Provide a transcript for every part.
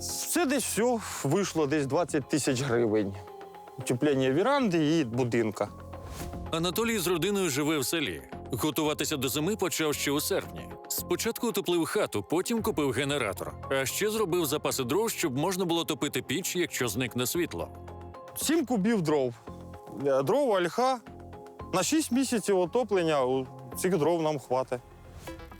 Це десь все вийшло десь 20 тисяч гривень. Утеплення віранди і будинка. Анатолій з родиною живе в селі. Готуватися до зими почав ще у серпні. Спочатку утеплив хату, потім купив генератор, а ще зробив запаси дров, щоб можна було топити піч, якщо зникне світло. Сім кубів дров. Е, Дрова ольха. На 6 місяців отоплення цих дров нам хватить.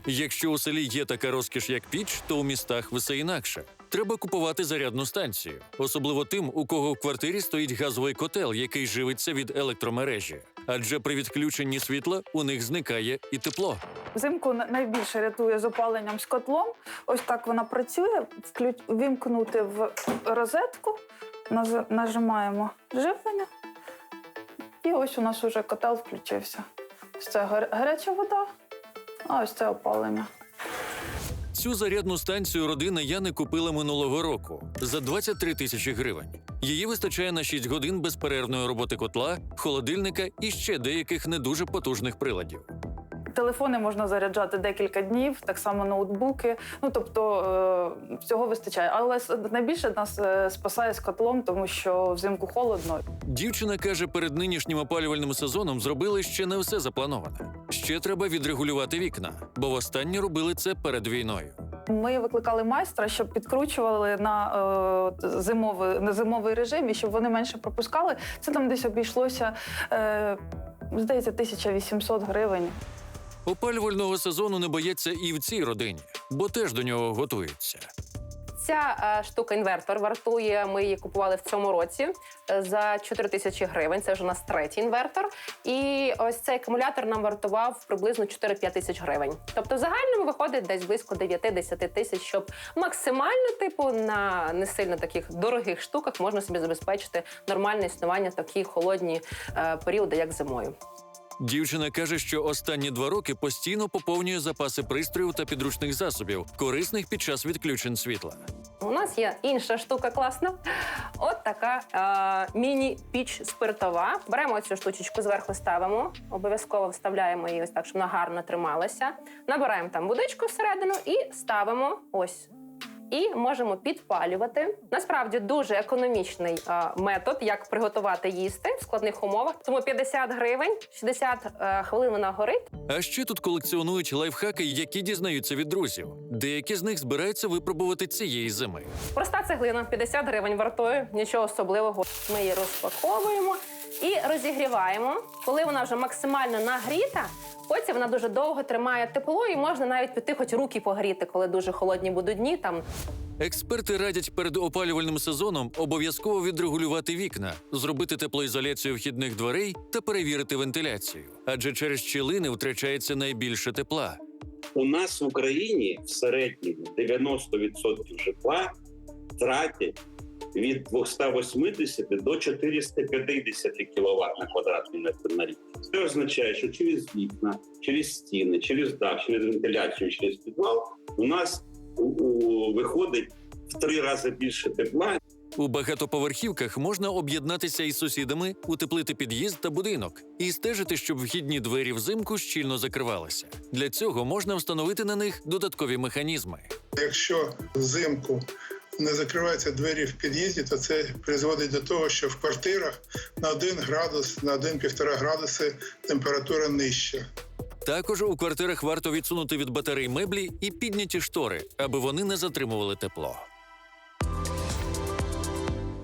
Якщо у селі є така розкіш, як піч, то у містах все інакше. Треба купувати зарядну станцію, особливо тим, у кого в квартирі стоїть газовий котел, який живиться від електромережі. Адже при відключенні світла у них зникає і тепло. Взимку на- найбільше рятує з опаленням з котлом. Ось так вона працює. Вклю... Вімкнути в розетку, наз- нажимаємо живлення. І ось у нас уже котел включився. Ось це гар- гаряча вода, а ось це опалення. Цю зарядну станцію родина Яни купила минулого року за 23 тисячі гривень. Її вистачає на 6 годин безперервної роботи котла, холодильника і ще деяких не дуже потужних приладів. Телефони можна заряджати декілька днів, так само ноутбуки. Ну тобто е, всього вистачає. Але найбільше нас е, спасає з котлом, тому що взимку холодно. Дівчина каже, перед нинішнім опалювальним сезоном зробили ще не все заплановане. Ще треба відрегулювати вікна, бо востаннє робили це перед війною. Ми викликали майстра, щоб підкручували на е, зимовий, на зимовий режим і щоб вони менше пропускали. Це там десь обійшлося, е, здається, 1800 гривень. Опалювального сезону не бояться і в цій родині, бо теж до нього готуються. Ця е, штука інвертор вартує. Ми її купували в цьому році е, за 4 тисячі гривень. Це вже у нас третій інвертор. І ось цей акумулятор нам вартував приблизно 4-5 тисяч гривень. Тобто, в загальному виходить десь близько 9-10 тисяч, щоб максимально, типу, на не сильно таких дорогих штуках можна собі забезпечити нормальне існування в такі холодні е, періоди, як зимою. Дівчина каже, що останні два роки постійно поповнює запаси пристроїв та підручних засобів, корисних під час відключень світла. У нас є інша штука класна. От така е, міні-піч спиртова. Беремо цю штучечку зверху, ставимо. Обов'язково вставляємо її ось так, щоб вона гарно трималася. Набираємо там водичку всередину і ставимо ось. І можемо підпалювати. Насправді дуже економічний метод, як приготувати їсти в складних умовах. Тому 50 гривень, 60 е, хвилин вона горить. А ще тут колекціонують лайфхаки, які дізнаються від друзів. Деякі з них збираються випробувати цієї зими. Проста цеглина 50 гривень вартує, нічого особливого. Ми її розпаковуємо і розігріваємо. Коли вона вже максимально нагріта, потім вона дуже довго тримає тепло, і можна навіть піти хоч руки погріти, коли дуже холодні будуть дні. Там Експерти радять перед опалювальним сезоном обов'язково відрегулювати вікна, зробити теплоізоляцію вхідних дверей та перевірити вентиляцію, адже через щілини втрачається найбільше тепла. У нас в Україні в середньому 90% житла втратять від 280 до 450 кВт на квадратний метр на рік. Це означає, що через вікна, через стіни, через дах, через вентиляцію, через підвал у нас у, у, виходить в три рази більше тепла, У багатоповерхівках можна об'єднатися із сусідами, утеплити під'їзд та будинок і стежити, щоб вхідні двері взимку щільно закривалися. Для цього можна встановити на них додаткові механізми. Якщо взимку не закриваються двері в під'їзді, то це призводить до того, що в квартирах на 1 градус, на 1-1,5 градуси температура нижча. Також у квартирах варто відсунути від батарей меблі і підняті штори, аби вони не затримували тепло.